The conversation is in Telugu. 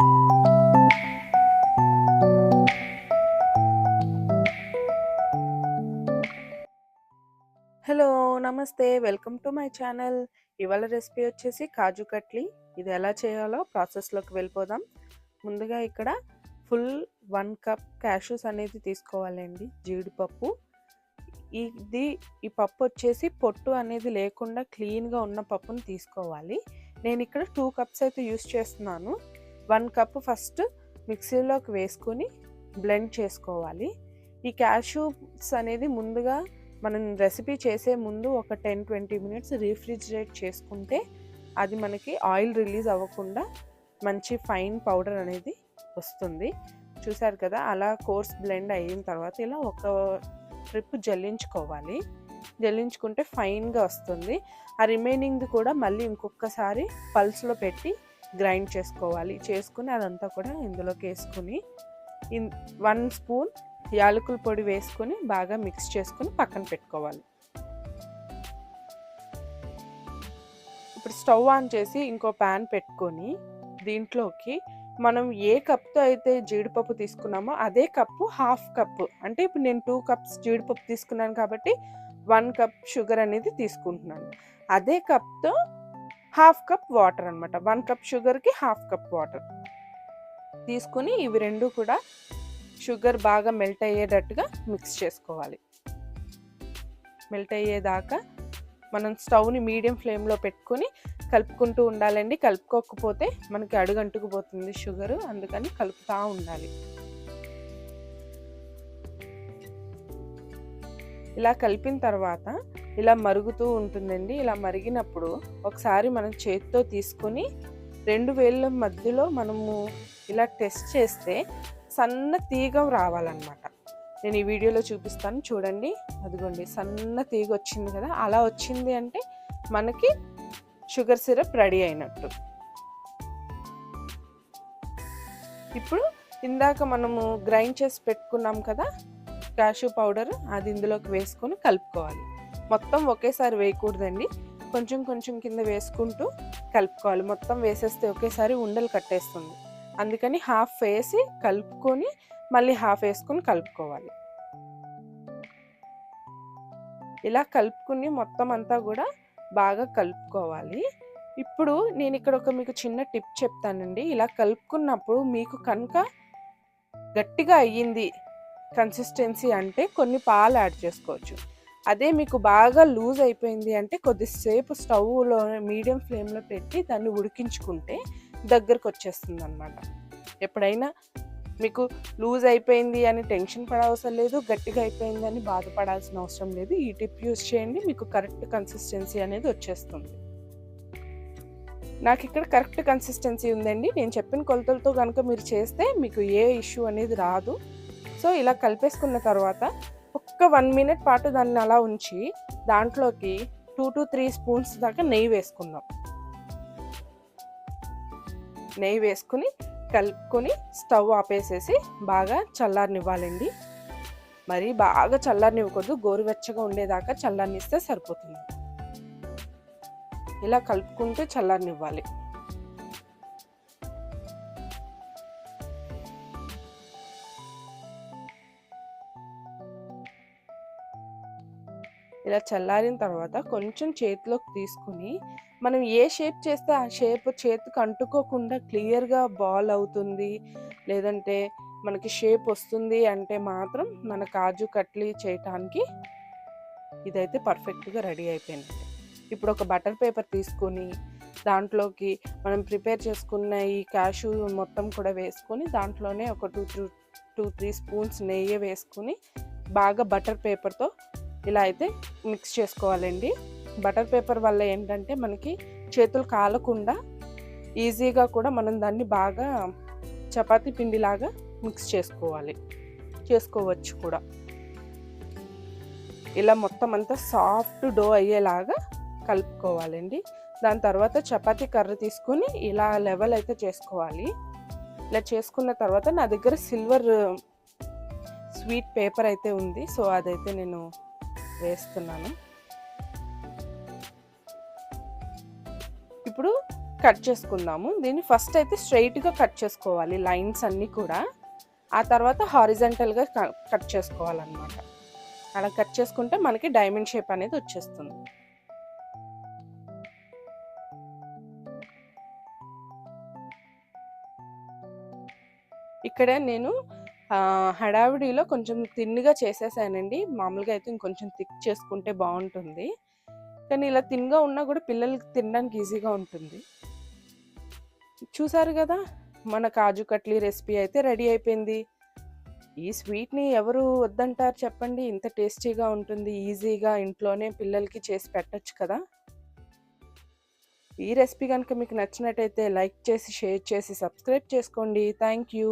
హలో నమస్తే. Welcome to my channel. ఇవాళ రెసిపీ వచ్చేసి కాజు కట్లీ. ఇది ఎలా చేయాలో ప్రాసెస్లోకి వెళ్ళిపోదాం. ముందుగా ఇక్కడ ఫుల్ వన్ కప్ క్యాషూస్ అనేది తీసుకోవాలండి. జీడిపప్పు. ఇది ఈ పప్పు వచ్చేసి పొట్టు అనేది లేకుండా క్లీన్గా ఉన్న పప్పును తీసుకోవాలి. నేను ఇక్కడ టూ కప్స్ అయితే యూస్ చేస్తున్నాను. వన్ కప్ ఫస్ట్ మిక్సీలోకి వేసుకొని బ్లెండ్ చేసుకోవాలి. ఈ క్యాష్యూస్ అనేది ముందుగా మనం రెసిపీ చేసే ముందు ఒక టెన్ ట్వంటీ మినిట్స్ రీఫ్రిజిరేట్ చేసుకుంటే అది మనకి ఆయిల్ రిలీజ్ అవ్వకుండా మంచి ఫైన్ పౌడర్ అనేది వస్తుంది. చూసారు కదా అలా కోర్స్ బ్లెండ్ అయిన తర్వాత ఇలా ఒక ట్రిప్ జల్లించుకోవాలి. జల్లించుకుంటే ఫైన్గా వస్తుంది. ఆ రిమైనింగ్ది కూడా మళ్ళీ ఇంకొకసారి పల్స్లో పెట్టి గ్రైండ్ చేసుకోవాలి. చేసుకుని అదంతా కూడా ఇందులోకి వేసుకుని వన్ స్పూన్ యాలకుల పొడి వేసుకొని బాగా మిక్స్ చేసుకొని పక్కన పెట్టుకోవాలి. ఇప్పుడు స్టవ్ ఆన్ చేసి ఇంకో ప్యాన్ పెట్టుకొని దీంట్లోకి మనం ఏ కప్తో అయితే జీడిపప్పు తీసుకున్నామో అదే కప్పు హాఫ్ కప్పు. అంటే ఇప్పుడు నేను టూ కప్స్ జీడిపప్పు తీసుకున్నాను కాబట్టి వన్ కప్ షుగర్ అనేది తీసుకుంటున్నాను. అదే కప్తో హాఫ్ కప్ వాటర్ అనమాట వన్ కప్ షుగర్కి హాఫ్ కప్ వాటర్. తీసుకుని ఇవి రెండు కూడా షుగర్ బాగా మెల్ట్ అయ్యేటట్టుగా మిక్స్ చేసుకోవాలి. మెల్ట్ అయ్యేదాకా మనం స్టవ్ని మీడియం ఫ్లేమ్లో పెట్టుకొని కలుపుకుంటూ ఉండాలండి. కలుపుకోకపోతే మనకి అడుగంటుకుపోతుంది షుగరు. అందుకని కలుపుతూ ఉండాలి. ఇలా కలిపిన తర్వాత ఇలా మరుగుతూ ఉంటుందండి. ఇలా మరిగినప్పుడు ఒకసారి మనం చేతితో తీసుకొని రెండు వేళ్ళ మధ్యలో మనము ఇలా టెస్ట్ చేస్తే సన్న తీగ రావాలన్నమాట. నేను ఈ వీడియోలో చూపిస్తాను. చూడండి. అదిగోండి. సన్న తీగ వచ్చింది కదా. అలా వచ్చింది అంటే మనకి షుగర్ సిరప్ రెడీ అయినట్టు. ఇప్పుడు ఇందాక మనము గ్రైండ్ చేసి పెట్టుకున్నాం కదా. క్యాషూ పౌడర్ అది ఇందులోకి వేసుకొని కలుపుకోవాలి. మొత్తం ఒకేసారి వేయకూడదండి. కొంచెం కొంచెం కింద వేసుకుంటూ కలుపుకోవాలి. మొత్తం వేసేస్తే ఒకేసారి ఉండలు కట్టేస్తుంది. అందుకని హాఫ్ వేసి కలుపుకొని మళ్ళీ హాఫ్ వేసుకొని కలుపుకోవాలి. ఇలా కలుపుకుని మొత్తం అంతా కూడా బాగా కలుపుకోవాలి. ఇప్పుడు నేను ఇక్కడ ఒక మీకు చిన్న టిప్ చెప్తానండి. ఇలా కలుపుకున్నప్పుడు మీకు కనుక గట్టిగా అయ్యింది కన్సిస్టెన్సీ అంటే కొన్ని పాలు యాడ్ చేసుకోవచ్చు. అదే మీకు బాగా లూజ్ అయిపోయింది అంటే కొద్దిసేపు స్టవ్లో మీడియం ఫ్లేమ్లో పెట్టి దాన్ని ఉడికించుకుంటే దగ్గరకు వచ్చేస్తుంది అనమాట ఎప్పుడైనా మీకు లూజ్ అయిపోయింది అని టెన్షన్ పడవసరం లేదు గట్టిగా అయిపోయింది అని బాధపడాల్సిన అవసరం లేదు. ఈ టిప్ యూజ్ చేయండి మీకు కరెక్ట్ కన్సిస్టెన్సీ అనేది వచ్చేస్తుంది. నాకు ఇక్కడ కరెక్ట్ కన్సిస్టెన్సీ ఉందండి. నేను చెప్పిన కొలతలతో కనుక మీరు చేస్తే మీకు ఏ ఇష్యూ అనేది రాదు. సో ఇలా కలిపేసుకున్న తర్వాత ఒక్క వన్ మినిట్ పాటు దాన్ని అలా ఉంచి దాంట్లోకి టూ టు త్రీ స్పూన్స్ దాకా నెయ్యి వేసుకుందాం. నెయ్యి వేసుకుని కలుపుకొని స్టవ్ ఆపేసేసి బాగా చల్లారనివ్వాలండి. మరి బాగా చల్లారనివ్వకూడదు గోరువెచ్చగా ఉండేదాకా చల్లారనిస్తే సరిపోతుంది. ఇలా కలుపుకుంటూ చల్లారనివ్వాలి. ఇలా చల్లారిన తర్వాత కొంచెం చేతిలోకి తీసుకుని మనం ఏ షేప్ చేస్తే ఆ షేప్ చేతికి అంటుకోకుండా క్లియర్గా బాల్ అవుతుంది లేదంటే మనకి షేప్ వస్తుంది అంటే మాత్రం మన కాజు కట్లీ చేయటానికి ఇదైతే పర్ఫెక్ట్గా రెడీ అయిపోయింది ఇప్పుడు ఒక బటర్ పేపర్ తీసుకొని దాంట్లోకి మనం ప్రిపేర్ చేసుకున్న ఈ క్యాషు మొత్తం కూడా వేసుకొని దాంట్లోనే ఒక two two two three spoons నెయ్యి వేసుకొని బాగా బటర్ పేపర్తో ఇలా అయితే మిక్స్ చేసుకోవాలండి. బటర్ పేపర్ వల్ల ఏంటంటే మనకి చేతులు కాలకుండా ఈజీగా కూడా మనం దాన్ని బాగా చపాతీ పిండిలాగా మిక్స్ చేసుకోవాలి. చేసుకోవచ్చు కూడా. ఇలా మొత్తం అంతా సాఫ్ట్ డో అయ్యేలాగా కలుపుకోవాలండి. దాని తర్వాత చపాతీ కర్ర తీసుకుని ఇలా లెవెల్ అయితే చేసుకోవాలి. ఇలా చేసుకున్న తర్వాత నా దగ్గర సిల్వర్ స్వీట్ పేపర్ అయితే ఉంది. సో అదైతే నేను వేస్తున్నాను. ఇప్పుడు కట్ చేసుకుందాము. దీన్ని ఫస్ట్ అయితే స్ట్రైట్గా కట్ చేసుకోవాలి లైన్స్ అన్నీ కూడా. ఆ తర్వాత హారిజంటల్గా కట్ చేసుకోవాలన్నమాట. అలా కట్ చేసుకుంటే మనకి డైమండ్ షేప్ అనేది వచ్చేస్తుంది. ఇక్కడ నేను హడావిడిలో కొంచెం తిన్నుగా చేసేసానండి. మామూలుగా అయితే ఇంకొంచెం థిక్ చేసుకుంటే బాగుంటుంది. కానీ ఇలా తిన్గా ఉన్నా కూడా పిల్లలకి తినడానికి ఈజీగా ఉంటుంది. చూసారు కదా మన కాజు కట్లీ రెసిపీ అయితే రెడీ అయిపోయింది. ఈ స్వీట్ని ఎవరు వద్దంటారు చెప్పండి. ఇంత టేస్టీగా ఉంటుంది ఈజీగా ఇంట్లోనే పిల్లలకి చేసి పెట్టచ్చు కదా. ఈ రెసిపీ కనుక మీకు నచ్చినట్టయితే లైక్ చేసి షేర్ చేసి సబ్స్క్రైబ్ చేసుకోండి. Thank you.